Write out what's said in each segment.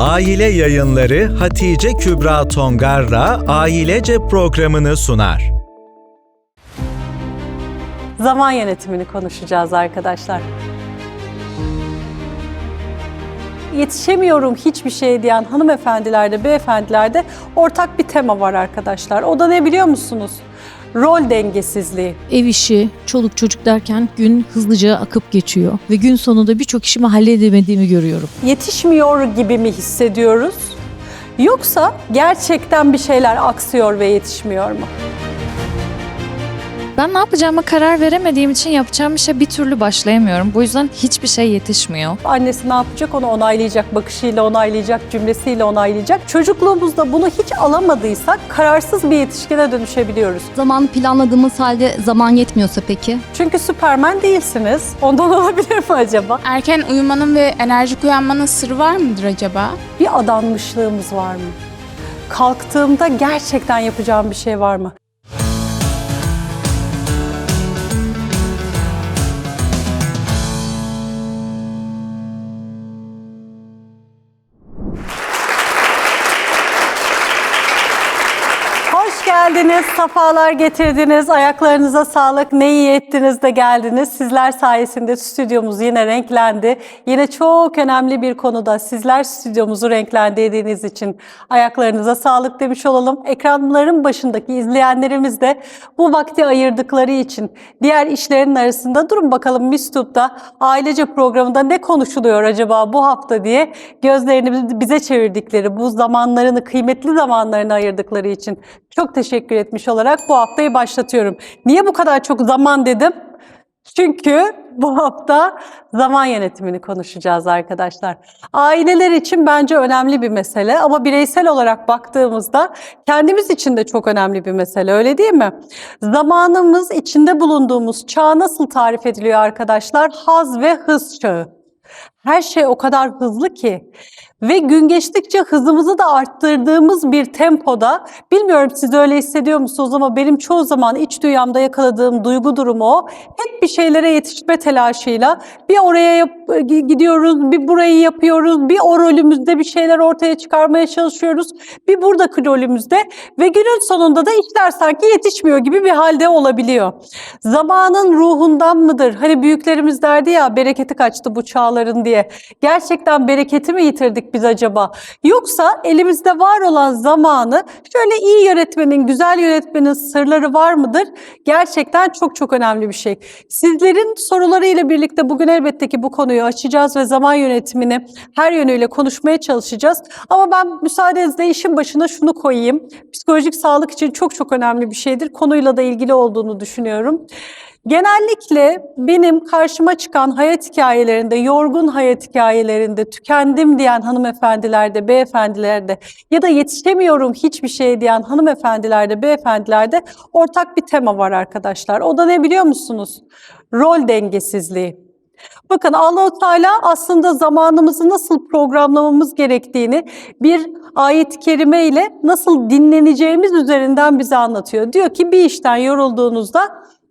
Aile Yayınları Hatice Kübra Tongar'la Ailece programını sunar. Zaman yönetimini konuşacağız arkadaşlar. Yetişemiyorum hiçbir şey diyen hanımefendilerde, beyefendilerde ortak bir tema var arkadaşlar. O da ne biliyor musunuz? Rol dengesizliği. ev işi, çoluk çocuk derken gün hızlıca akıp geçiyor ve gün sonunda birçok işimi halledemediğimi görüyorum. Yetişmiyor gibi mi hissediyoruz? Yoksa gerçekten bir şeyler aksıyor ve yetişmiyor mu? Ben ne yapacağıma karar veremediğim için yapacağım bir şey bir türlü başlayamıyorum. Bu yüzden hiçbir şey yetişmiyor. Annesi ne yapacak onu onaylayacak, bakışıyla onaylayacak, cümlesiyle onaylayacak. Çocukluğumuzda bunu hiç alamadıysak kararsız bir yetişkine dönüşebiliyoruz. Zaman planladığımız halde zaman yetmiyorsa peki? Çünkü Süpermen değilsiniz. Ondan olabilir mi acaba? Erken uyumanın ve enerjik uyanmanın sırrı var mıdır acaba? Bir adanmışlığımız var mı? Kalktığımda gerçekten yapacağım bir şey var mı? Geldiniz, safalar getirdiniz, ayaklarınıza sağlık, ne iyi ettiniz de geldiniz. Sizler sayesinde stüdyomuz yine renklendi. Yine çok önemli bir konuda sizler stüdyomuzu renklendirdiğiniz için ayaklarınıza sağlık demiş olalım. Ekranların başındaki izleyenlerimiz de bu vakti ayırdıkları için diğer işlerin arasında durun bakalım Mistup'ta ailece programında ne konuşuluyor acaba bu hafta diye gözlerini bize çevirdikleri, bu zamanlarını, kıymetli zamanlarını ayırdıkları için çok teşekkür etmiş olarak bu haftayı başlatıyorum. Niye bu kadar çok zaman dedim? Çünkü bu hafta zaman yönetimini konuşacağız arkadaşlar. Aileler için bence önemli bir mesele ama bireysel olarak baktığımızda kendimiz için de çok önemli bir mesele öyle değil mi? Zamanımız içinde bulunduğumuz çağ nasıl tarif ediliyor arkadaşlar? Haz ve hız çağı. Her şey o kadar hızlı ki ve gün geçtikçe hızımızı da arttırdığımız bir tempoda bilmiyorum siz öyle hissediyor musunuz ama benim çoğu zaman iç dünyamda yakaladığım duygu durumu o. Hep bir şeylere yetişme telaşıyla bir oraya yap- gidiyoruz, bir burayı yapıyoruz, bir o rolümüzde bir şeyler ortaya çıkarmaya çalışıyoruz, bir buradaki rolümüzde ve günün sonunda da işler sanki yetişmiyor gibi bir halde olabiliyor. Zamanın ruhundan mıdır? Hani büyüklerimiz derdi ya bereketi kaçtı bu çağların diye. Gerçekten bereketi mi yitirdik biz acaba? Yoksa elimizde var olan zamanı şöyle iyi yönetmenin, güzel yönetmenin sırları var mıdır? Gerçekten çok çok önemli bir şey. Sizlerin sorularıyla birlikte bugün elbette ki bu konuyu açacağız ve zaman yönetimini her yönüyle konuşmaya çalışacağız. Ama ben müsaadenizle işin başına şunu koyayım. Psikolojik sağlık için çok çok önemli bir şeydir. Konuyla da ilgili olduğunu düşünüyorum. Genellikle benim karşıma çıkan hayat hikayelerinde, yorgun hayat hikayelerinde, tükendim diyen hanımefendilerde, beyefendilerde ya da yetişemiyorum hiçbir şey diyen hanımefendilerde, beyefendilerde ortak bir tema var arkadaşlar. O da ne biliyor musunuz? Rol dengesizliği. Bakın Allahu Teala aslında zamanımızı nasıl programlamamız gerektiğini bir ayet-i kerime ile nasıl dinleneceğimiz üzerinden bize anlatıyor. Diyor ki bir işten yorulduğunuzda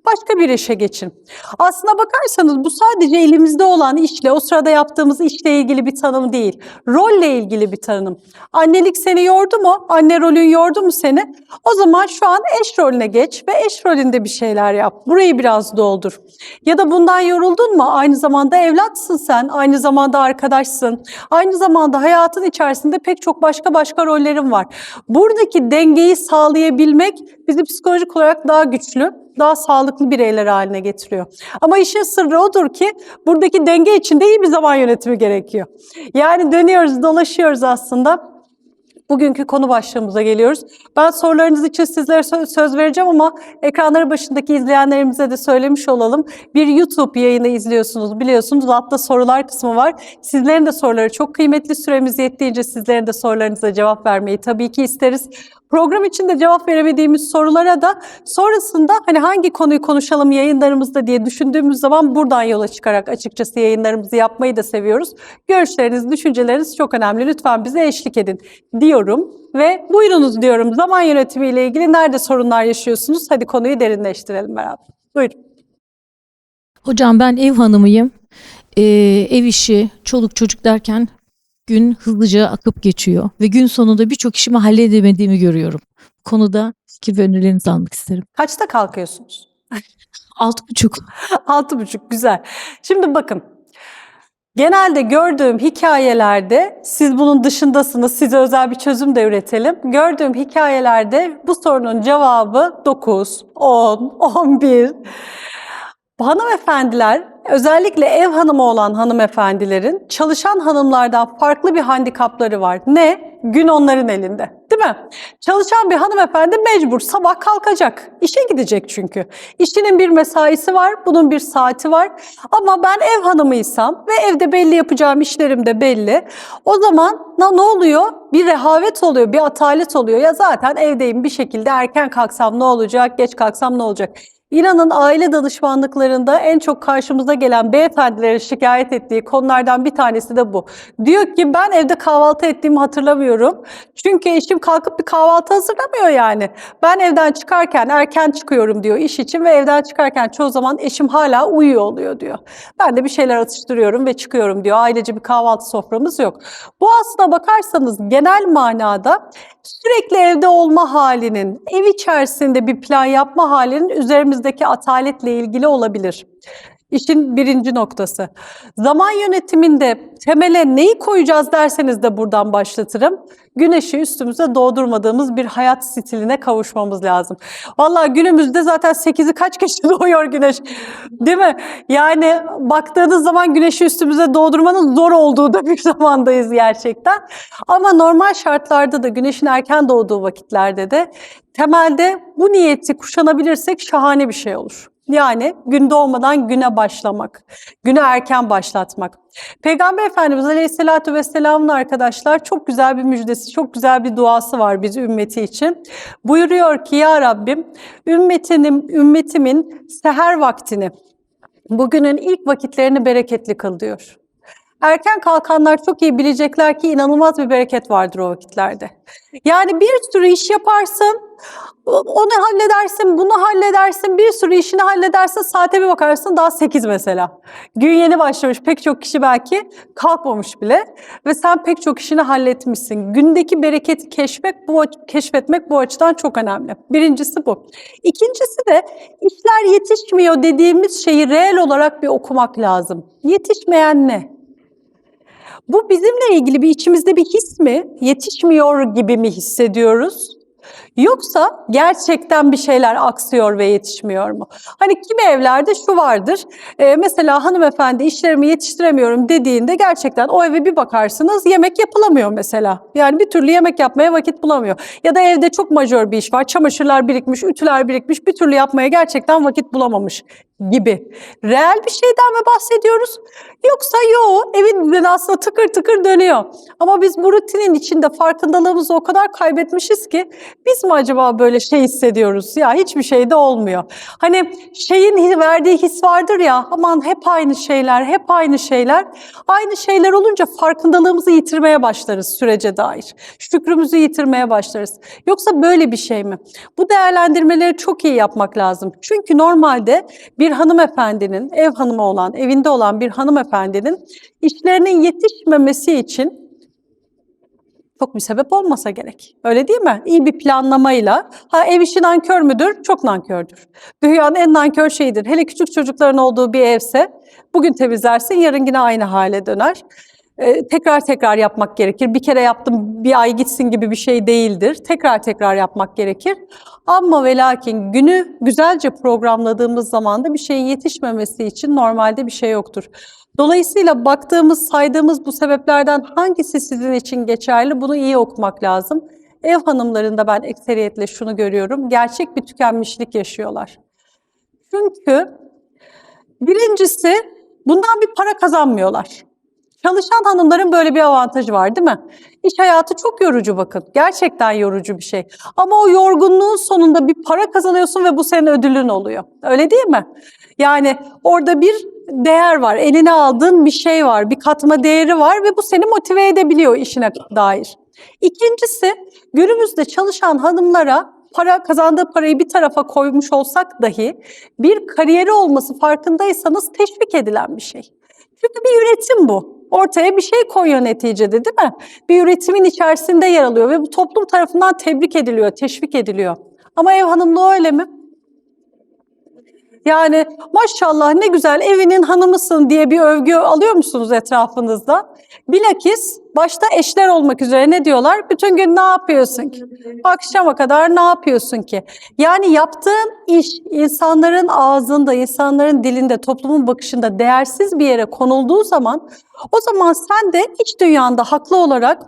başka bir işe geçin. Aslına bakarsanız bu sadece elimizde olan işle, o sırada yaptığımız işle ilgili bir tanım değil. Rolle ilgili bir tanım. Annelik seni yordu mu? Anne rolün yordu mu seni? O zaman şu an eş rolüne geç ve eş rolünde bir şeyler yap. Burayı biraz doldur. Ya da bundan yoruldun mu? Aynı zamanda evlatsın sen, aynı zamanda arkadaşsın. Aynı zamanda hayatın içerisinde pek çok başka başka rollerin var. Buradaki dengeyi sağlayabilmek bizi psikolojik olarak daha güçlü, daha sağlıklı bireyler haline getiriyor. Ama işin sırrı odur ki buradaki denge içinde iyi bir zaman yönetimi gerekiyor. Yani dönüyoruz, dolaşıyoruz aslında. Bugünkü konu başlığımıza geliyoruz. Ben sorularınız için sizlere sö- söz vereceğim ama ekranları başındaki izleyenlerimize de söylemiş olalım. Bir YouTube yayını izliyorsunuz biliyorsunuz. Altta sorular kısmı var. Sizlerin de soruları çok kıymetli. Süremiz yettiğince sizlerin de sorularınıza cevap vermeyi tabii ki isteriz. Program içinde cevap veremediğimiz sorulara da sonrasında hani hangi konuyu konuşalım yayınlarımızda diye düşündüğümüz zaman buradan yola çıkarak açıkçası yayınlarımızı yapmayı da seviyoruz. Görüşleriniz, düşünceleriniz çok önemli. Lütfen bize eşlik edin diyorum ve buyurunuz diyorum. Zaman yönetimiyle ilgili nerede sorunlar yaşıyorsunuz? Hadi konuyu derinleştirelim beraber. Buyurun. Hocam ben ev hanımıyım. Ee, ev işi, çoluk çocuk derken gün hızlıca akıp geçiyor ve gün sonunda birçok işimi halledemediğimi görüyorum. Bu konuda fikir ve önerilerinizi almak isterim. Kaçta kalkıyorsunuz? Altı buçuk. Altı buçuk güzel. Şimdi bakın. Genelde gördüğüm hikayelerde siz bunun dışındasınız. Size özel bir çözüm de üretelim. Gördüğüm hikayelerde bu sorunun cevabı 9, 10, 11. Hanımefendiler, özellikle ev hanımı olan hanımefendilerin çalışan hanımlardan farklı bir handikapları var. Ne? Gün onların elinde. Değil mi? Çalışan bir hanımefendi mecbur sabah kalkacak. İşe gidecek çünkü. İşinin bir mesaisi var, bunun bir saati var. Ama ben ev hanımıysam ve evde belli yapacağım işlerim de belli. O zaman ne oluyor? Bir rehavet oluyor, bir atalet oluyor. Ya zaten evdeyim bir şekilde erken kalksam ne olacak, geç kalksam ne olacak? İnanın aile danışmanlıklarında en çok karşımıza gelen beyefendilerin şikayet ettiği konulardan bir tanesi de bu. Diyor ki ben evde kahvaltı ettiğimi hatırlamıyorum. Çünkü eşim kalkıp bir kahvaltı hazırlamıyor yani. Ben evden çıkarken erken çıkıyorum diyor iş için ve evden çıkarken çoğu zaman eşim hala uyuyor oluyor diyor. Ben de bir şeyler atıştırıyorum ve çıkıyorum diyor. Ailece bir kahvaltı soframız yok. Bu aslına bakarsanız genel manada sürekli evde olma halinin, ev içerisinde bir plan yapma halinin üzerimizdeki ataletle ilgili olabilir. İşin birinci noktası. Zaman yönetiminde temele neyi koyacağız derseniz de buradan başlatırım. Güneşi üstümüze doğdurmadığımız bir hayat stiline kavuşmamız lazım. Vallahi günümüzde zaten 8'i kaç geçti doğuyor güneş. Değil mi? Yani baktığınız zaman güneşi üstümüze doğdurmanın zor olduğu da bir zamandayız gerçekten. Ama normal şartlarda da güneşin erken doğduğu vakitlerde de temelde bu niyeti kuşanabilirsek şahane bir şey olur. Yani gün doğmadan güne başlamak, güne erken başlatmak. Peygamber Efendimiz Aleyhisselatü Vesselam'ın arkadaşlar çok güzel bir müjdesi, çok güzel bir duası var biz ümmeti için. Buyuruyor ki ya Rabbim ümmetinim, ümmetimin seher vaktini, bugünün ilk vakitlerini bereketli kıl diyor. Erken kalkanlar çok iyi bilecekler ki inanılmaz bir bereket vardır o vakitlerde. Yani bir sürü iş yaparsın, onu halledersin, bunu halledersin, bir sürü işini halledersin, saate bir bakarsın daha 8 mesela. Gün yeni başlamış, pek çok kişi belki kalkmamış bile ve sen pek çok işini halletmişsin. Gündeki bereketi keşfetmek bu, keşfetmek bu açıdan çok önemli. Birincisi bu. İkincisi de işler yetişmiyor dediğimiz şeyi reel olarak bir okumak lazım. Yetişmeyen ne? Bu bizimle ilgili bir içimizde bir his mi? Yetişmiyor gibi mi hissediyoruz? Yoksa gerçekten bir şeyler aksıyor ve yetişmiyor mu? Hani kimi evlerde şu vardır. e, mesela hanımefendi işlerimi yetiştiremiyorum dediğinde gerçekten o eve bir bakarsınız yemek yapılamıyor mesela. Yani bir türlü yemek yapmaya vakit bulamıyor. Ya da evde çok majör bir iş var. Çamaşırlar birikmiş, ütüler birikmiş. Bir türlü yapmaya gerçekten vakit bulamamış gibi. Reel bir şeyden mi bahsediyoruz? Yoksa yo evin düzeni aslında tıkır tıkır dönüyor. Ama biz bu rutinin içinde farkındalığımızı o kadar kaybetmişiz ki biz mi acaba böyle şey hissediyoruz? Ya hiçbir şey de olmuyor. Hani şeyin verdiği his vardır ya aman hep aynı şeyler, hep aynı şeyler. Aynı şeyler olunca farkındalığımızı yitirmeye başlarız sürece dair. Şükrümüzü yitirmeye başlarız. Yoksa böyle bir şey mi? Bu değerlendirmeleri çok iyi yapmak lazım. Çünkü normalde bir hanımefendinin, ev hanımı olan, evinde olan bir hanımefendinin işlerinin yetişmemesi için çok bir sebep olmasa gerek. Öyle değil mi? İyi bir planlamayla. Ha ev işi nankör müdür? Çok nankördür. Dünyanın en nankör şeyidir. Hele küçük çocukların olduğu bir evse bugün temizlersin yarın yine aynı hale döner. Ee, tekrar tekrar yapmak gerekir. Bir kere yaptım bir ay gitsin gibi bir şey değildir. Tekrar tekrar yapmak gerekir. Ama ve lakin günü güzelce programladığımız zaman da bir şeyin yetişmemesi için normalde bir şey yoktur. Dolayısıyla baktığımız, saydığımız bu sebeplerden hangisi sizin için geçerli bunu iyi okumak lazım. Ev hanımlarında ben ekseriyetle şunu görüyorum. Gerçek bir tükenmişlik yaşıyorlar. Çünkü birincisi bundan bir para kazanmıyorlar. Çalışan hanımların böyle bir avantajı var değil mi? İş hayatı çok yorucu bakın. Gerçekten yorucu bir şey. Ama o yorgunluğun sonunda bir para kazanıyorsun ve bu senin ödülün oluyor. Öyle değil mi? Yani orada bir değer var. Eline aldığın bir şey var. Bir katma değeri var ve bu seni motive edebiliyor işine dair. İkincisi günümüzde çalışan hanımlara para kazandığı parayı bir tarafa koymuş olsak dahi bir kariyeri olması farkındaysanız teşvik edilen bir şey. Çünkü bir üretim bu. ortaya bir şey koyuyor neticede değil mi? Bir üretimin içerisinde yer alıyor ve bu toplum tarafından tebrik ediliyor, teşvik ediliyor. Ama ev hanımlığı öyle mi? Yani maşallah ne güzel evinin hanımısın diye bir övgü alıyor musunuz etrafınızda? Bilakis başta eşler olmak üzere ne diyorlar? Bütün gün ne yapıyorsun ki? Akşama kadar ne yapıyorsun ki? Yani yaptığın iş insanların ağzında, insanların dilinde, toplumun bakışında değersiz bir yere konulduğu zaman o zaman sen de iç dünyanda haklı olarak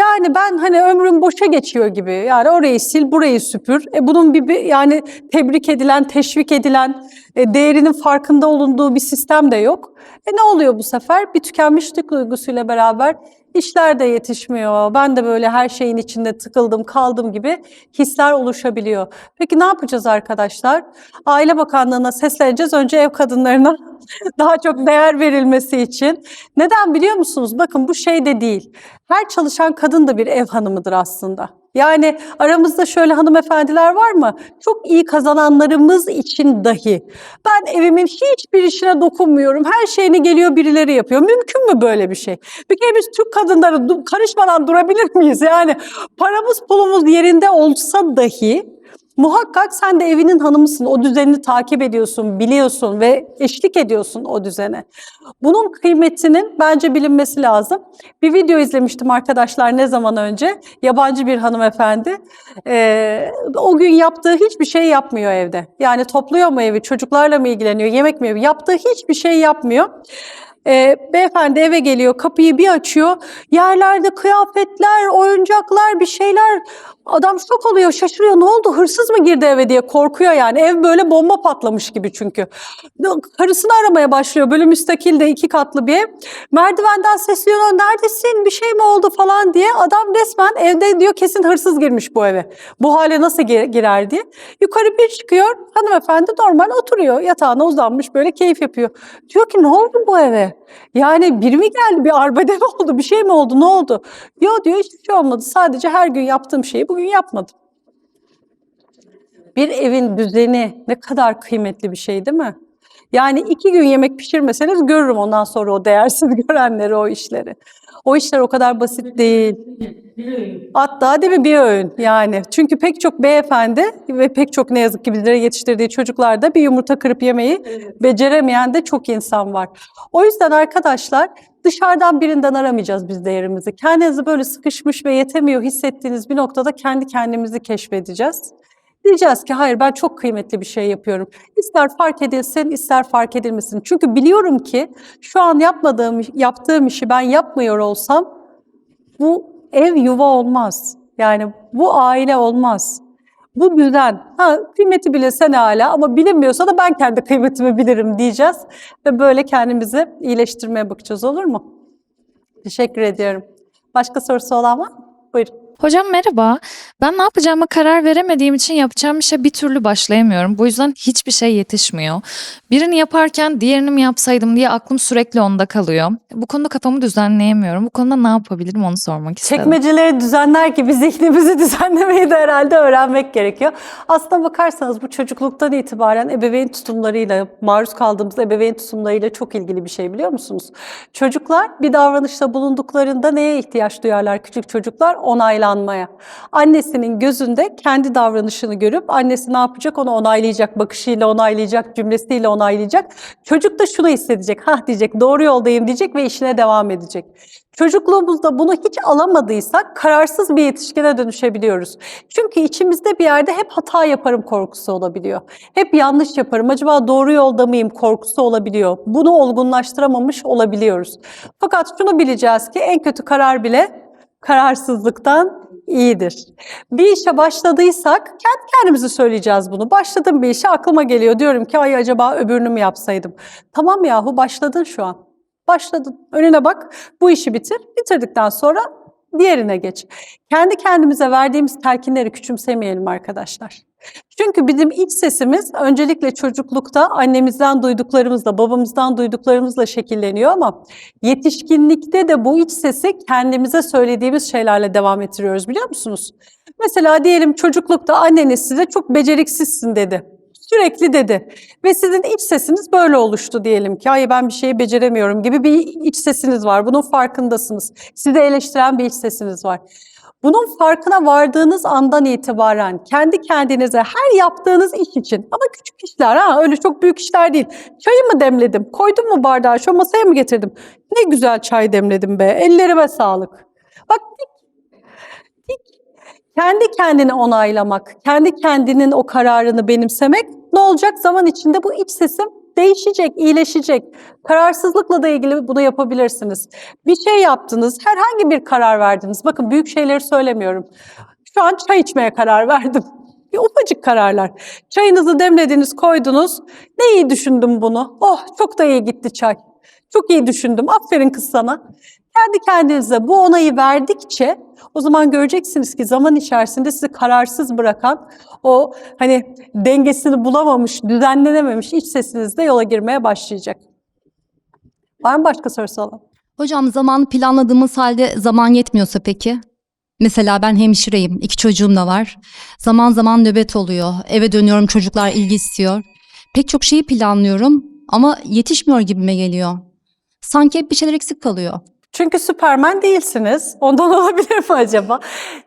yani ben hani ömrüm boşa geçiyor gibi. Yani orayı sil, burayı süpür. E bunun bir, bir yani tebrik edilen, teşvik edilen, e, değerinin farkında olunduğu bir sistem de yok. E ne oluyor bu sefer? Bir tükenmişlik duygusuyla beraber işler de yetişmiyor. Ben de böyle her şeyin içinde tıkıldım, kaldım gibi hisler oluşabiliyor. Peki ne yapacağız arkadaşlar? Aile Bakanlığı'na sesleneceğiz. Önce ev kadınlarına daha çok değer verilmesi için. Neden biliyor musunuz? Bakın bu şey de değil. Her çalışan kadın da bir ev hanımıdır aslında. Yani aramızda şöyle hanımefendiler var mı? Çok iyi kazananlarımız için dahi. Ben evimin hiçbir işine dokunmuyorum. Her şeyini geliyor birileri yapıyor. Mümkün mü böyle bir şey? Bir kere biz Türk kadınları karışmadan durabilir miyiz? Yani paramız pulumuz yerinde olsa dahi Muhakkak sen de evinin hanımısın. O düzenini takip ediyorsun, biliyorsun ve eşlik ediyorsun o düzene. Bunun kıymetinin bence bilinmesi lazım. Bir video izlemiştim arkadaşlar ne zaman önce. Yabancı bir hanımefendi. Ee, o gün yaptığı hiçbir şey yapmıyor evde. Yani topluyor mu evi, çocuklarla mı ilgileniyor, yemek mi yapıyor? Yaptığı hiçbir şey yapmıyor. Ee, beyefendi eve geliyor, kapıyı bir açıyor. Yerlerde kıyafetler, oyuncaklar, bir şeyler. Adam şok oluyor, şaşırıyor. Ne oldu? Hırsız mı girdi eve diye korkuyor yani. Ev böyle bomba patlamış gibi çünkü. Karısını aramaya başlıyor. Böyle müstakil de iki katlı bir ev. Merdivenden sesleniyor. Neredesin? Bir şey mi oldu falan diye. Adam resmen evde diyor kesin hırsız girmiş bu eve. Bu hale nasıl gi- girer diye. Yukarı bir çıkıyor. Hanımefendi normal oturuyor. Yatağına uzanmış böyle keyif yapıyor. Diyor ki ne oldu bu eve? Yani biri mi geldi? Bir arbede mi oldu? Bir şey mi oldu? Ne oldu? Yok diyor hiçbir şey olmadı. Sadece her gün yaptığım şeyi bugün yapmadım. Bir evin düzeni ne kadar kıymetli bir şey değil mi? Yani iki gün yemek pişirmeseniz görürüm ondan sonra o değersiz görenleri, o işleri. O işler o kadar basit değil. Hatta değil mi bir öğün yani. Çünkü pek çok beyefendi ve pek çok ne yazık ki bizlere yetiştirdiği çocuklarda bir yumurta kırıp yemeyi beceremeyen de çok insan var. O yüzden arkadaşlar dışarıdan birinden aramayacağız biz değerimizi. Kendinizi böyle sıkışmış ve yetemiyor hissettiğiniz bir noktada kendi kendimizi keşfedeceğiz. Diyeceğiz ki hayır ben çok kıymetli bir şey yapıyorum. İster fark edilsin, ister fark edilmesin. Çünkü biliyorum ki şu an yapmadığım, yaptığım işi ben yapmıyor olsam bu ev yuva olmaz. Yani bu aile olmaz. Bu düzen. Ha, kıymeti bilirse ne hala ama bilinmiyorsa da ben kendi kıymetimi bilirim diyeceğiz. Ve böyle kendimizi iyileştirmeye bakacağız olur mu? Teşekkür ediyorum. Başka sorusu olan var mı? Buyurun. Hocam merhaba. Ben ne yapacağıma karar veremediğim için yapacağım işe bir türlü başlayamıyorum. Bu yüzden hiçbir şey yetişmiyor. Birini yaparken diğerini mi yapsaydım diye aklım sürekli onda kalıyor. Bu konuda kafamı düzenleyemiyorum. Bu konuda ne yapabilirim onu sormak istedim. Çekmeceleri düzenler gibi zihnimizi düzenlemeyi de herhalde öğrenmek gerekiyor. Aslına bakarsanız bu çocukluktan itibaren ebeveyn tutumlarıyla, maruz kaldığımız ebeveyn tutumlarıyla çok ilgili bir şey biliyor musunuz? Çocuklar bir davranışta bulunduklarında neye ihtiyaç duyarlar küçük çocuklar? Onaylanmaya. Annesinin gözünde kendi davranışını görüp annesi ne yapacak onu onaylayacak, bakışıyla onaylayacak, cümlesiyle onaylayacak. Çocuk da şunu hissedecek, ha diyecek, doğru yoldayım diyecek ve işine devam edecek. Çocukluğumuzda bunu hiç alamadıysak kararsız bir yetişkine dönüşebiliyoruz. Çünkü içimizde bir yerde hep hata yaparım korkusu olabiliyor. Hep yanlış yaparım, acaba doğru yolda mıyım korkusu olabiliyor. Bunu olgunlaştıramamış olabiliyoruz. Fakat şunu bileceğiz ki en kötü karar bile kararsızlıktan iyidir. Bir işe başladıysak kendi kendimize söyleyeceğiz bunu. Başladım bir işe aklıma geliyor. Diyorum ki ay acaba öbürünü mü yapsaydım? Tamam yahu başladın şu an. Başladın. Önüne bak. Bu işi bitir. Bitirdikten sonra diğerine geç. Kendi kendimize verdiğimiz telkinleri küçümsemeyelim arkadaşlar. Çünkü bizim iç sesimiz öncelikle çocuklukta annemizden duyduklarımızla, babamızdan duyduklarımızla şekilleniyor ama yetişkinlikte de bu iç sesi kendimize söylediğimiz şeylerle devam ettiriyoruz biliyor musunuz? Mesela diyelim çocuklukta anneniz size çok beceriksizsin dedi. Sürekli dedi. Ve sizin iç sesiniz böyle oluştu diyelim ki. Hayır ben bir şeyi beceremiyorum gibi bir iç sesiniz var. Bunun farkındasınız. Sizi eleştiren bir iç sesiniz var. Bunun farkına vardığınız andan itibaren kendi kendinize her yaptığınız iş için ama küçük işler ha öyle çok büyük işler değil. Çayı mı demledim? Koydum mu bardağı? Şu masaya mı getirdim? Ne güzel çay demledim be. Ellerime sağlık. Bak kendi kendini onaylamak, kendi kendinin o kararını benimsemek ne olacak? Zaman içinde bu iç sesim değişecek, iyileşecek. Kararsızlıkla da ilgili bunu yapabilirsiniz. Bir şey yaptınız, herhangi bir karar verdiniz. Bakın büyük şeyleri söylemiyorum. Şu an çay içmeye karar verdim. Bir ufacık kararlar. Çayınızı demlediniz, koydunuz. Ne iyi düşündüm bunu. Oh çok da iyi gitti çay. Çok iyi düşündüm. Aferin kız sana. Kendi kendinize bu onayı verdikçe o zaman göreceksiniz ki zaman içerisinde sizi kararsız bırakan o hani dengesini bulamamış, düzenlenememiş iç sesiniz de yola girmeye başlayacak. Var mı başka sorusu olan? Hocam zaman planladığımız halde zaman yetmiyorsa peki? Mesela ben hemşireyim, iki çocuğum da var. Zaman zaman nöbet oluyor, eve dönüyorum çocuklar ilgi istiyor. Pek çok şeyi planlıyorum ama yetişmiyor gibime geliyor. Sanki hep bir şeyler eksik kalıyor. Çünkü Süpermen değilsiniz. Ondan olabilir mi acaba?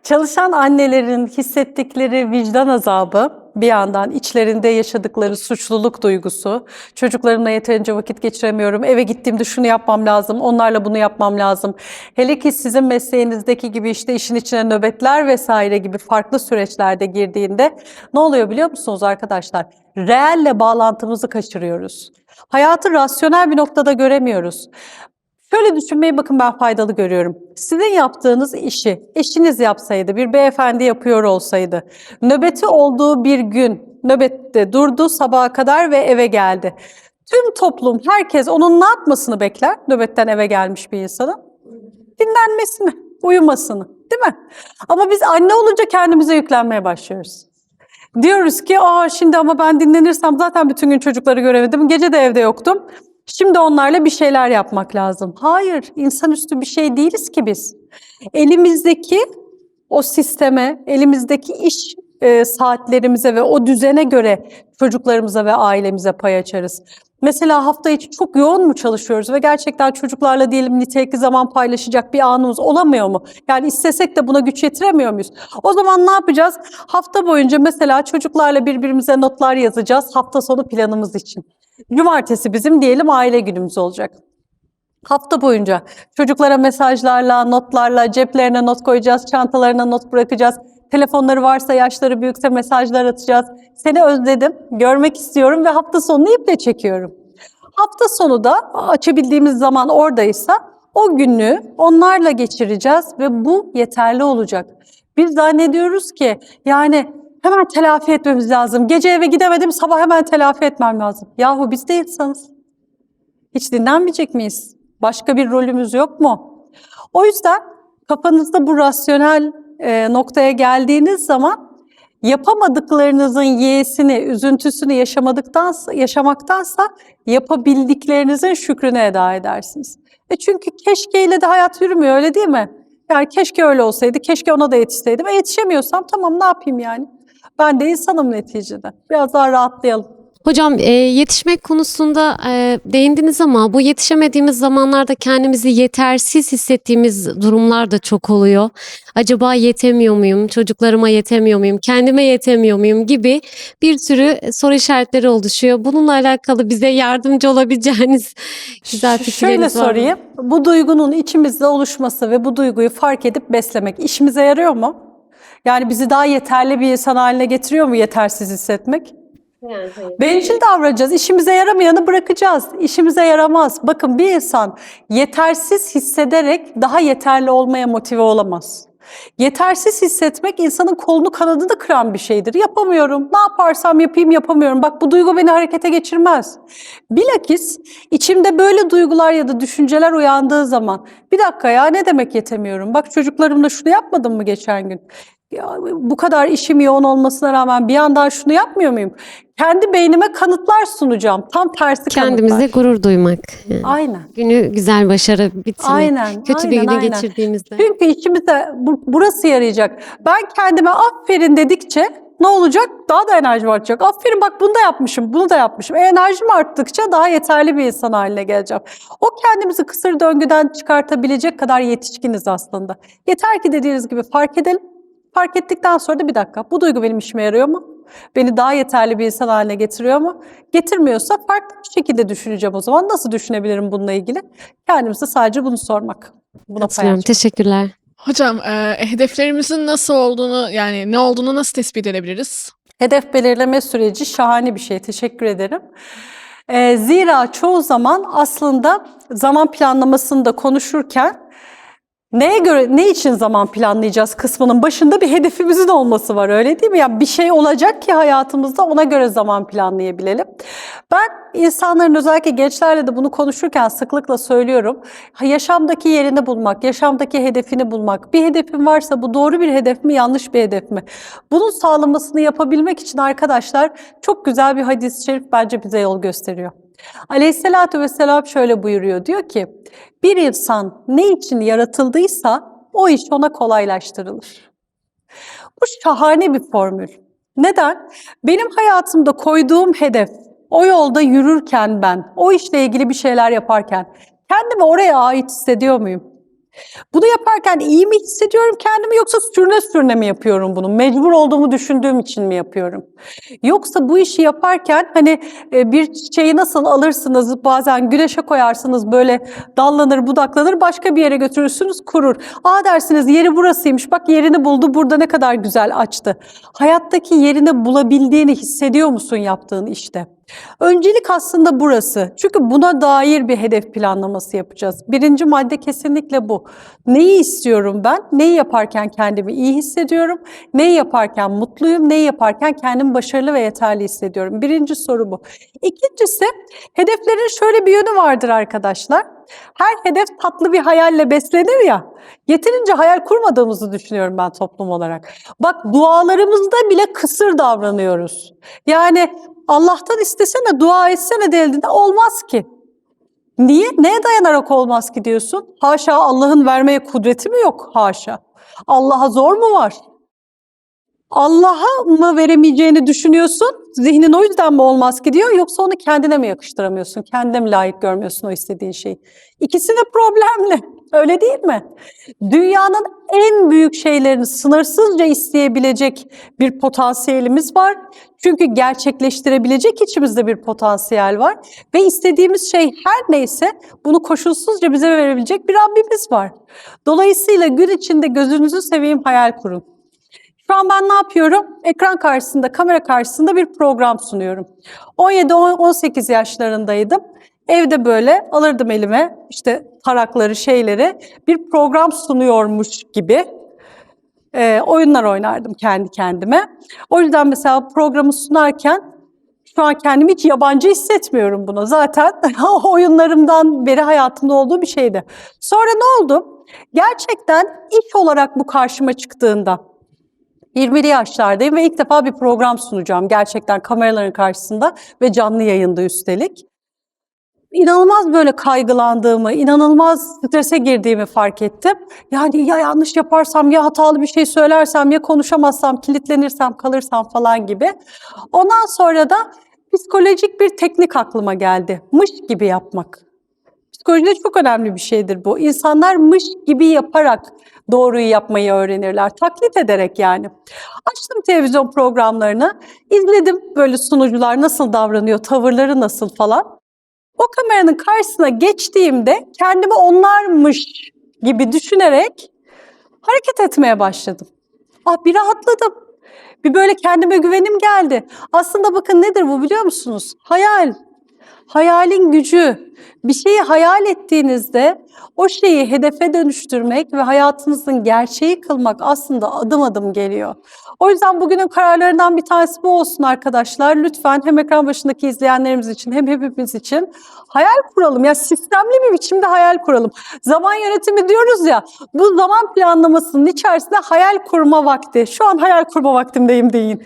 Çalışan annelerin hissettikleri vicdan azabı, bir yandan içlerinde yaşadıkları suçluluk duygusu, çocuklarımla yeterince vakit geçiremiyorum, eve gittiğimde şunu yapmam lazım, onlarla bunu yapmam lazım. Hele ki sizin mesleğinizdeki gibi işte işin içine nöbetler vesaire gibi farklı süreçlerde girdiğinde ne oluyor biliyor musunuz arkadaşlar? Reelle bağlantımızı kaçırıyoruz. Hayatı rasyonel bir noktada göremiyoruz. Şöyle düşünmeyi bakın ben faydalı görüyorum. Sizin yaptığınız işi eşiniz yapsaydı, bir beyefendi yapıyor olsaydı, nöbeti olduğu bir gün nöbette durdu sabaha kadar ve eve geldi. Tüm toplum, herkes onun ne yapmasını bekler nöbetten eve gelmiş bir insanın? Dinlenmesini, uyumasını değil mi? Ama biz anne olunca kendimize yüklenmeye başlıyoruz. Diyoruz ki aa şimdi ama ben dinlenirsem zaten bütün gün çocukları göremedim, gece de evde yoktum. Şimdi onlarla bir şeyler yapmak lazım. Hayır, insanüstü bir şey değiliz ki biz. Elimizdeki o sisteme, elimizdeki iş e, saatlerimize ve o düzene göre çocuklarımıza ve ailemize pay açarız. Mesela hafta içi çok yoğun mu çalışıyoruz ve gerçekten çocuklarla diyelim nitelikli zaman paylaşacak bir anımız olamıyor mu? Yani istesek de buna güç yetiremiyor muyuz? O zaman ne yapacağız? Hafta boyunca mesela çocuklarla birbirimize notlar yazacağız hafta sonu planımız için. Cumartesi bizim diyelim aile günümüz olacak. Hafta boyunca çocuklara mesajlarla, notlarla, ceplerine not koyacağız, çantalarına not bırakacağız. Telefonları varsa, yaşları büyükse mesajlar atacağız. Seni özledim, görmek istiyorum ve hafta sonunu iple çekiyorum. Hafta sonu da açabildiğimiz zaman oradaysa o günü onlarla geçireceğiz ve bu yeterli olacak. Biz zannediyoruz ki yani hemen telafi etmemiz lazım. Gece eve gidemedim sabah hemen telafi etmem lazım. Yahu biz de insanız. Hiç dinlenmeyecek miyiz? Başka bir rolümüz yok mu? O yüzden kafanızda bu rasyonel e, noktaya geldiğiniz zaman yapamadıklarınızın yeğesini, üzüntüsünü yaşamadıktansa, yaşamaktansa yapabildiklerinizin şükrünü eda edersiniz. E çünkü keşkeyle de hayat yürümüyor öyle değil mi? Yani keşke öyle olsaydı, keşke ona da yetişseydim. E yetişemiyorsam tamam ne yapayım yani? Ben de insanım neticede. Biraz daha rahatlayalım. Hocam e, yetişmek konusunda e, değindiniz ama bu yetişemediğimiz zamanlarda kendimizi yetersiz hissettiğimiz durumlar da çok oluyor. Acaba yetemiyor muyum, çocuklarıma yetemiyor muyum, kendime yetemiyor muyum gibi bir sürü soru işaretleri oluşuyor. Bununla alakalı bize yardımcı olabileceğiniz güzel fikirleriniz Şöyle var mı? sorayım. Bu duygunun içimizde oluşması ve bu duyguyu fark edip beslemek işimize yarıyor mu? Yani bizi daha yeterli bir insan haline getiriyor mu yetersiz hissetmek? Bencil davranacağız. İşimize yaramayanı bırakacağız. İşimize yaramaz. Bakın bir insan yetersiz hissederek daha yeterli olmaya motive olamaz. Yetersiz hissetmek insanın kolunu kanadını kıran bir şeydir. Yapamıyorum. Ne yaparsam yapayım yapamıyorum. Bak bu duygu beni harekete geçirmez. Bilakis içimde böyle duygular ya da düşünceler uyandığı zaman bir dakika ya ne demek yetemiyorum? Bak çocuklarımla şunu yapmadım mı geçen gün? Ya bu kadar işim yoğun olmasına rağmen bir yandan şunu yapmıyor muyum? Kendi beynime kanıtlar sunacağım. Tam tersi Kendimize kanıtlar. gurur duymak. Yani Aynen. Günü güzel başarı bitirmek. Aynen. Kötü bir aynen, güne aynen. geçirdiğimizde. Çünkü işimize bu, burası yarayacak. Ben kendime aferin dedikçe ne olacak? Daha da enerjim artacak. Aferin bak bunu da yapmışım, bunu da yapmışım. E, enerjim arttıkça daha yeterli bir insan haline geleceğim. O kendimizi kısır döngüden çıkartabilecek kadar yetişkiniz aslında. Yeter ki dediğiniz gibi fark edelim. Fark ettikten sonra da bir dakika bu duygu benim işime yarıyor mu? Beni daha yeterli bir insan haline getiriyor mu? Getirmiyorsa farklı bir şekilde düşüneceğim o zaman. Nasıl düşünebilirim bununla ilgili? Kendimize sadece bunu sormak. Buna Katılıyorum. paylaşmak. Teşekkürler. Hocam, e, hedeflerimizin nasıl olduğunu yani ne olduğunu nasıl tespit edebiliriz? Hedef belirleme süreci şahane bir şey. Teşekkür ederim. Ee, zira çoğu zaman aslında zaman planlamasını da konuşurken neye göre, ne için zaman planlayacağız kısmının başında bir hedefimizin olması var öyle değil mi? Yani bir şey olacak ki hayatımızda ona göre zaman planlayabilelim. Ben insanların özellikle gençlerle de bunu konuşurken sıklıkla söylüyorum. Yaşamdaki yerini bulmak, yaşamdaki hedefini bulmak. Bir hedefin varsa bu doğru bir hedef mi, yanlış bir hedef mi? Bunun sağlamasını yapabilmek için arkadaşlar çok güzel bir hadis-i şerif bence bize yol gösteriyor. Aleyhissalatü vesselam şöyle buyuruyor. Diyor ki bir insan ne için yaratıldıysa o iş ona kolaylaştırılır. Bu şahane bir formül. Neden? Benim hayatımda koyduğum hedef, o yolda yürürken ben, o işle ilgili bir şeyler yaparken kendimi oraya ait hissediyor muyum? Bunu yaparken iyi mi hissediyorum kendimi yoksa sürüne sürüne mi yapıyorum bunu? Mecbur olduğumu düşündüğüm için mi yapıyorum? Yoksa bu işi yaparken hani e, bir çiçeği nasıl alırsınız bazen güneşe koyarsınız böyle dallanır budaklanır başka bir yere götürürsünüz kurur. Aa dersiniz yeri burasıymış bak yerini buldu burada ne kadar güzel açtı. Hayattaki yerini bulabildiğini hissediyor musun yaptığın işte? Öncelik aslında burası. Çünkü buna dair bir hedef planlaması yapacağız. Birinci madde kesinlikle bu. Neyi istiyorum ben? Neyi yaparken kendimi iyi hissediyorum? Neyi yaparken mutluyum? Neyi yaparken kendimi başarılı ve yeterli hissediyorum? Birinci soru bu. İkincisi, hedeflerin şöyle bir yönü vardır arkadaşlar. Her hedef tatlı bir hayalle beslenir ya. Yeterince hayal kurmadığımızı düşünüyorum ben toplum olarak. Bak dualarımızda bile kısır davranıyoruz. Yani Allah'tan istesene, dua etsene denildiğinde olmaz ki. Niye? Neye dayanarak olmaz ki diyorsun? Haşa Allah'ın vermeye kudreti mi yok? Haşa. Allah'a zor mu var? Allah'a mı veremeyeceğini düşünüyorsun? Zihnin o yüzden mi olmaz ki diyor yoksa onu kendine mi yakıştıramıyorsun? Kendine mi layık görmüyorsun o istediğin şeyi? İkisi de problemli. Öyle değil mi? Dünyanın en büyük şeylerini sınırsızca isteyebilecek bir potansiyelimiz var. Çünkü gerçekleştirebilecek içimizde bir potansiyel var. Ve istediğimiz şey her neyse bunu koşulsuzca bize verebilecek bir Rabbimiz var. Dolayısıyla gün içinde gözünüzü seveyim hayal kurun. Şu an ben ne yapıyorum? Ekran karşısında, kamera karşısında bir program sunuyorum. 17-18 yaşlarındaydım. Evde böyle alırdım elime işte tarakları, şeyleri bir program sunuyormuş gibi e, oyunlar oynardım kendi kendime. O yüzden mesela programı sunarken şu an kendimi hiç yabancı hissetmiyorum buna. Zaten oyunlarımdan beri hayatımda olduğu bir şeydi. Sonra ne oldu? Gerçekten iş olarak bu karşıma çıktığında 20'li yaşlardayım ve ilk defa bir program sunacağım gerçekten kameraların karşısında ve canlı yayında üstelik. İnanılmaz böyle kaygılandığımı, inanılmaz strese girdiğimi fark ettim. Yani ya yanlış yaparsam, ya hatalı bir şey söylersem, ya konuşamazsam, kilitlenirsem, kalırsam falan gibi. Ondan sonra da psikolojik bir teknik aklıma geldi. Mış gibi yapmak. Psikolojide çok önemli bir şeydir bu. İnsanlar mış gibi yaparak doğruyu yapmayı öğrenirler. Taklit ederek yani. Açtım televizyon programlarını, izledim böyle sunucular nasıl davranıyor, tavırları nasıl falan. O kameranın karşısına geçtiğimde kendimi onlarmış gibi düşünerek hareket etmeye başladım. Ah bir rahatladım. Bir böyle kendime güvenim geldi. Aslında bakın nedir bu biliyor musunuz? Hayal. Hayalin gücü. Bir şeyi hayal ettiğinizde o şeyi hedefe dönüştürmek ve hayatınızın gerçeği kılmak aslında adım adım geliyor. O yüzden bugünün kararlarından bir tanesi bu olsun arkadaşlar. Lütfen hem ekran başındaki izleyenlerimiz için hem hepimiz için hayal kuralım. Ya sistemli bir biçimde hayal kuralım. Zaman yönetimi diyoruz ya, bu zaman planlamasının içerisinde hayal kurma vakti. Şu an hayal kurma vaktimdeyim deyin.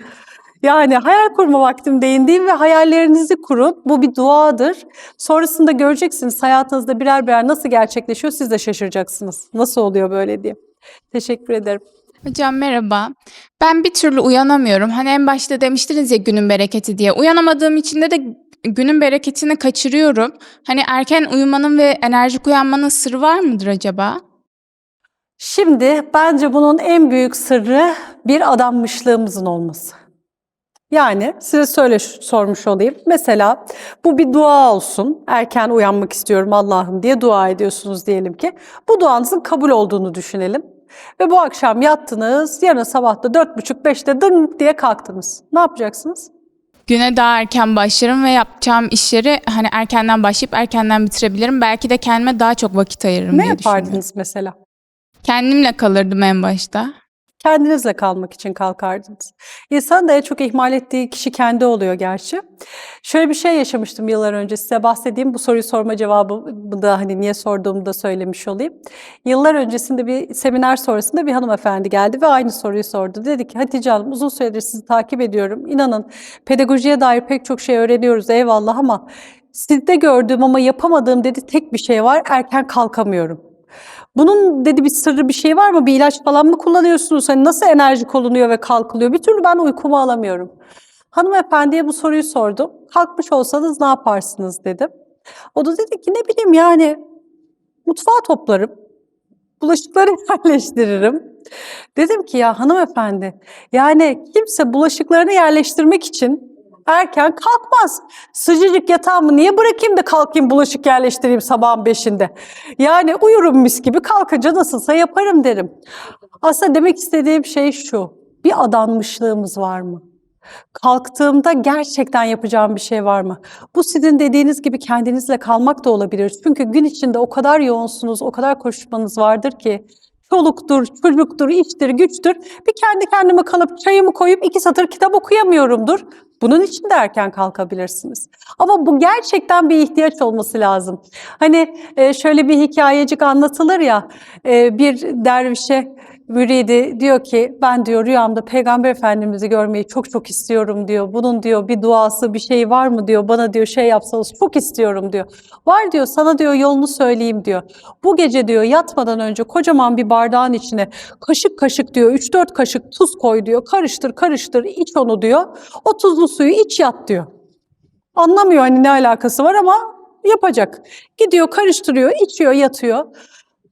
Yani hayal kurma vaktimdeyim deyin ve hayallerinizi kurun. Bu bir duadır. Sonrasında göreceksiniz hayatınızda birer birer nasıl gerçekleşiyor siz de şaşıracaksınız. Nasıl oluyor böyle diye. Teşekkür ederim. Hocam merhaba. Ben bir türlü uyanamıyorum. Hani en başta demiştiniz ya günün bereketi diye. Uyanamadığım için de de günün bereketini kaçırıyorum. Hani erken uyumanın ve enerjik uyanmanın sırrı var mıdır acaba? Şimdi bence bunun en büyük sırrı bir adanmışlığımızın olması. Yani size söyle sormuş olayım. Mesela bu bir dua olsun. Erken uyanmak istiyorum Allah'ım diye dua ediyorsunuz diyelim ki. Bu duanızın kabul olduğunu düşünelim. Ve bu akşam yattınız, yarın sabah da dört buçuk beşte dım diye kalktınız. Ne yapacaksınız? Güne daha erken başlarım ve yapacağım işleri hani erkenden başlayıp erkenden bitirebilirim. Belki de kendime daha çok vakit ayırırım Ne diye düşünüyorum. yapardınız mesela? Kendimle kalırdım en başta. Kendinizle kalmak için kalkardınız. İnsan da en çok ihmal ettiği kişi kendi oluyor gerçi. Şöyle bir şey yaşamıştım yıllar önce size bahsedeyim. Bu soruyu sorma cevabı da hani niye sorduğumu da söylemiş olayım. Yıllar öncesinde bir seminer sonrasında bir hanımefendi geldi ve aynı soruyu sordu. Dedi ki Hatice Hanım uzun süredir sizi takip ediyorum. İnanın pedagojiye dair pek çok şey öğreniyoruz eyvallah ama sizde gördüğüm ama yapamadığım dedi tek bir şey var erken kalkamıyorum. Bunun dedi bir sırrı bir şey var mı? Bir ilaç falan mı kullanıyorsunuz? Hani nasıl enerji olunuyor ve kalkılıyor? Bir türlü ben uykumu alamıyorum. Hanımefendiye bu soruyu sordum. Kalkmış olsanız ne yaparsınız dedim. O da dedi ki ne bileyim yani mutfağı toplarım. Bulaşıkları yerleştiririm. Dedim ki ya hanımefendi yani kimse bulaşıklarını yerleştirmek için erken kalkmaz. Sıcacık yatağımı niye bırakayım da kalkayım bulaşık yerleştireyim sabahın beşinde. Yani uyurum mis gibi kalkınca nasılsa yaparım derim. Aslında demek istediğim şey şu. Bir adanmışlığımız var mı? Kalktığımda gerçekten yapacağım bir şey var mı? Bu sizin dediğiniz gibi kendinizle kalmak da olabilir. Çünkü gün içinde o kadar yoğunsunuz, o kadar koşmanız vardır ki çoluktur, çocuktur, iştir, güçtür. Bir kendi kendime kalıp çayımı koyup iki satır kitap okuyamıyorumdur. Bunun için de erken kalkabilirsiniz. Ama bu gerçekten bir ihtiyaç olması lazım. Hani e, şöyle bir hikayecik anlatılır ya, e, bir dervişe müridi diyor ki ben diyor rüyamda Peygamber Efendimiz'i görmeyi çok çok istiyorum diyor. Bunun diyor bir duası bir şey var mı diyor. Bana diyor şey yapsanız çok istiyorum diyor. Var diyor sana diyor yolunu söyleyeyim diyor. Bu gece diyor yatmadan önce kocaman bir bardağın içine kaşık kaşık diyor 3-4 kaşık tuz koy diyor. Karıştır karıştır iç onu diyor. O tuzlu suyu iç yat diyor. Anlamıyor hani ne alakası var ama yapacak. Gidiyor karıştırıyor içiyor yatıyor.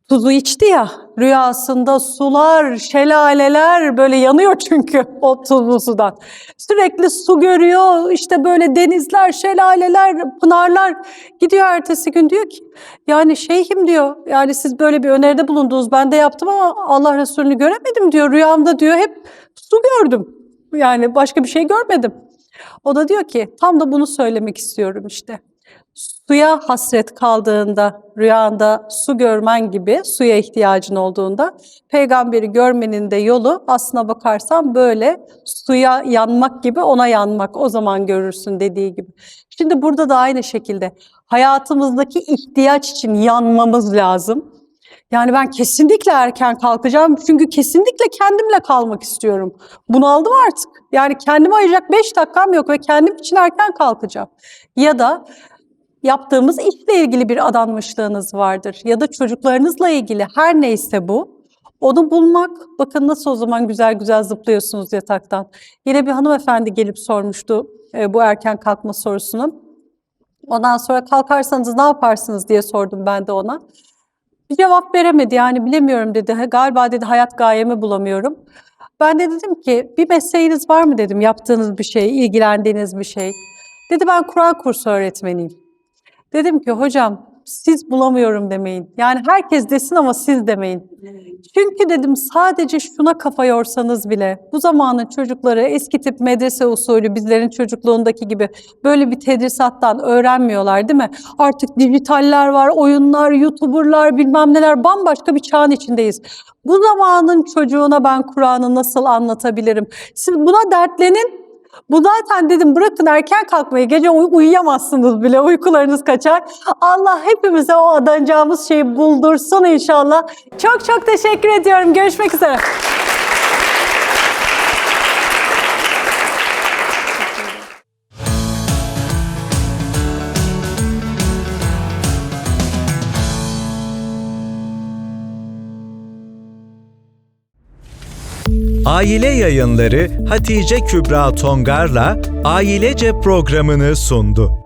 Tuzu içti ya, rüyasında sular, şelaleler böyle yanıyor çünkü o tuzlu sudan. Sürekli su görüyor, işte böyle denizler, şelaleler, pınarlar. Gidiyor ertesi gün diyor ki, yani şeyhim diyor, yani siz böyle bir öneride bulundunuz, ben de yaptım ama Allah Resulü'nü göremedim diyor. Rüyamda diyor hep su gördüm. Yani başka bir şey görmedim. O da diyor ki, tam da bunu söylemek istiyorum işte suya hasret kaldığında, rüyanda su görmen gibi suya ihtiyacın olduğunda peygamberi görmenin de yolu aslına bakarsan böyle suya yanmak gibi ona yanmak o zaman görürsün dediği gibi. Şimdi burada da aynı şekilde hayatımızdaki ihtiyaç için yanmamız lazım. Yani ben kesinlikle erken kalkacağım çünkü kesinlikle kendimle kalmak istiyorum. Bunaldım artık. Yani kendime ayıracak 5 dakikam yok ve kendim için erken kalkacağım. Ya da yaptığımız işle ilgili bir adanmışlığınız vardır ya da çocuklarınızla ilgili her neyse bu. Onu bulmak, bakın nasıl o zaman güzel güzel zıplıyorsunuz yataktan. Yine bir hanımefendi gelip sormuştu e, bu erken kalkma sorusunu. Ondan sonra kalkarsanız ne yaparsınız diye sordum ben de ona. Bir cevap veremedi yani bilemiyorum dedi. Galiba dedi hayat gayemi bulamıyorum. Ben de dedim ki bir mesleğiniz var mı dedim yaptığınız bir şey, ilgilendiğiniz bir şey. Dedi ben Kur'an kursu öğretmeniyim. Dedim ki hocam siz bulamıyorum demeyin. Yani herkes desin ama siz demeyin. Çünkü dedim sadece şuna kafa yorsanız bile bu zamanın çocukları eski tip medrese usulü bizlerin çocukluğundaki gibi böyle bir tedrisattan öğrenmiyorlar değil mi? Artık dijitaller var, oyunlar, youtuberlar bilmem neler bambaşka bir çağın içindeyiz. Bu zamanın çocuğuna ben Kur'an'ı nasıl anlatabilirim? Siz buna dertlenin. Bu zaten dedim bırakın erken kalkmayı. Gece uy- uyuyamazsınız bile. Uykularınız kaçar. Allah hepimize o adanacağımız şeyi buldursun inşallah. Çok çok teşekkür ediyorum. Görüşmek üzere. Aile Yayınları Hatice Kübra Tongar'la Ailece programını sundu.